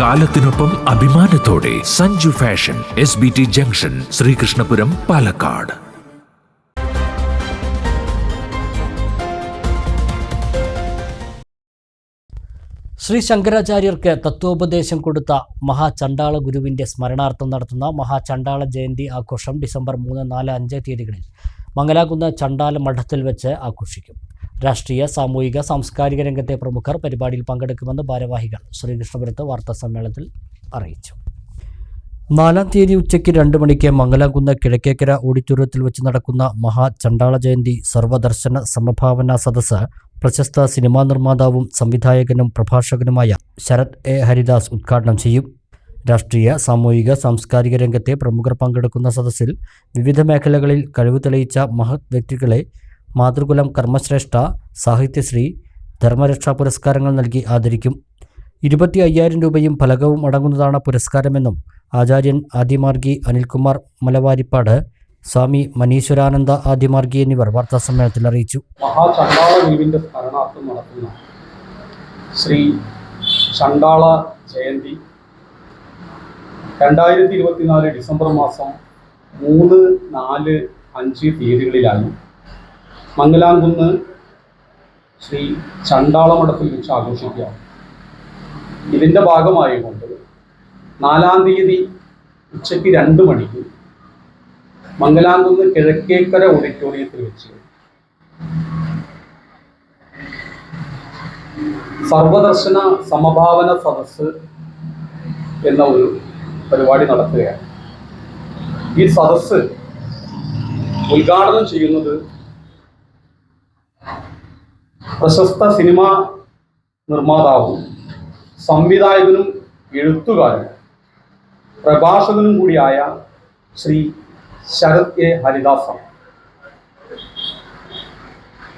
കാലത്തിനൊപ്പം അഭിമാനത്തോടെ Sanju fashion S B T junction Sreekrishnapuram Palakkad. Sree ശങ്കരാചാര്യർക്ക് തത്വോപദേശം കൊടുത്ത മഹാചണ്ഡാള ഗുരുവിന്റെ സ്മരണാർത്ഥം നടത്തുന്ന മഹാചണ്ഡാള ജയന്തി ആഘോഷം ഡിസംബർ മൂന്ന് നാല് അഞ്ച് തീയതികളിൽ മംഗലാകുന്ന ചണ്ഡാല മഠത്തിൽ വെച്ച് ആഘോഷിക്കും. രാഷ്ട്രീയ സാമൂഹിക സാംസ്കാരിക രംഗത്തെ പ്രമുഖർ പരിപാടിയിൽ പങ്കെടുക്കുമെന്ന് ഭാരവാഹികൾ ശ്രീകൃഷ്ണപുരത്ത് വാർത്താ സമ്മേളനത്തിൽ അറിയിച്ചു. നാലാം തീയതി ഉച്ചയ്ക്ക് രണ്ട് മണിക്ക് മംഗലാംകുന്ന് കിഴക്കേക്കര ഓഡിറ്റോറിയത്തിൽ വെച്ച് നടക്കുന്ന മഹാചണ്ടാള ജയന്തി സർവദർശന സമഭാവന സദസ്സ് പ്രശസ്ത സിനിമാ നിർമ്മാതാവും സംവിധായകനും പ്രഭാഷകനുമായ ശരത് എ. ഹരിദാസ് ഉദ്ഘാടനം ചെയ്യും. രാഷ്ട്രീയ സാമൂഹിക സാംസ്കാരിക രംഗത്തെ പ്രമുഖർ പങ്കെടുക്കുന്ന സദസ്സിൽ വിവിധ മേഖലകളിൽ കഴിവ് തെളിയിച്ച മഹത് വ്യക്തികളെ മാതൃകുലം കർമ്മശ്രേഷ്ഠ സാഹിത്യശ്രീ ധർമ്മരക്ഷാ പുരസ്കാരങ്ങൾ നൽകി ആദരിക്കും. ഇരുപത്തി അയ്യായിരം രൂപയും ഫലകവും അടങ്ങുന്നതാണ് പുരസ്കാരമെന്നും ആചാര്യൻ ആദിമാർഗി അനിൽകുമാർ മലവാരിപ്പാട് സ്വാമി മനീശ്വരാനന്ദ ആദിമാർഗി എന്നിവർ വാർത്താസമ്മേളനത്തിൽ അറിയിച്ചു. മഹാചണ്ഡാള ഗുരുവിന്റെ സ്മരണാർത്ഥം നടത്തുന്ന ശ്രീ ചണ്ടാള ജയന്തി രണ്ടായിരത്തി ഇരുപത്തിനാല് ഡിസംബർ മാസം മൂന്ന് നാല് അഞ്ച് തീയതികളിലായി മംഗലാംകുന്ന് ശ്രീ ചണ്ടാളമഠത്തിൽ വെച്ച് ആഘോഷിക്കുക ഇതിന്റെ ഭാഗമായിക്കൊണ്ട് നാലാം തീയതി ഉച്ചയ്ക്ക് രണ്ട് മണിക്ക് മംഗലാംകുന്ന് കിഴക്കേക്കര ഓഡിറ്റോറിയത്തിൽ വെച്ച് സർവദർശന സമഭാവന സദസ്സ് എന്ന ഒരു പരിപാടി നടത്തുകയാണ്. ഈ സദസ്സ് ഉദ്ഘാടനം ചെയ്യുന്നത് പ്രശസ്ത സിനിമാ നിർമ്മാതാവും സംവിധായകനും എഴുത്തുകാരനും പ്രഭാഷകനും കൂടിയായ ശ്രീ ശരത് എ ഹരിദാസാണ്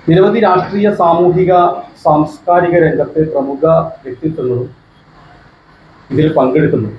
നിരവധി രാഷ്ട്രീയ സാമൂഹിക സാംസ്കാരിക രംഗത്തെ പ്രമുഖ വ്യക്തിത്വങ്ങളും ഇതിൽ പങ്കെടുക്കുന്നു